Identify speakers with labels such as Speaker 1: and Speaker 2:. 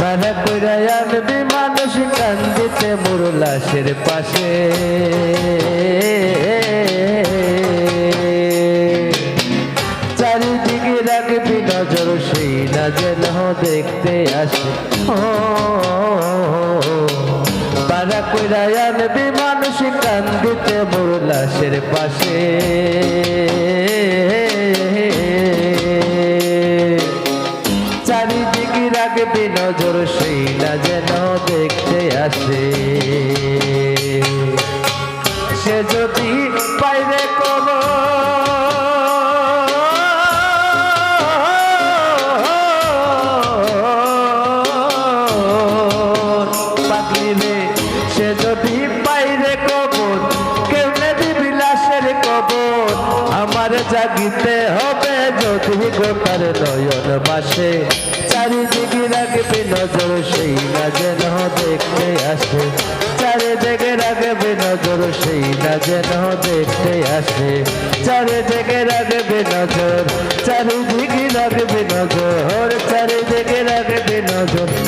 Speaker 1: ভাড়া করে আনবি মানুষ কান্দিতে পাশে। চারিদিকে রাখবি নজর, সেই না যেন দেখতে আসে। ও ভাড়া করে আনবি মানুষ কান্দিতে মোর পাশে। রাখবি নজর সেই না যেন দেখতে আসে। সে যদি কর পাগলিরে সে যদি বাইরে কবর, কেউ নদী বিলাসের কবর। আমার জাগিতে হবে যদি গোটার নয়ন মাসে চারিদিকে রাখবে নজর, সেই না যেন দেখতে আসে। চারিদিকে রাখবে নজর, সেই না যেন দেখতে আসে। চারিদিকে রাখবে নজর, চারিদিকে রাখবে নজর, চারিদিকে রাখবে নজর।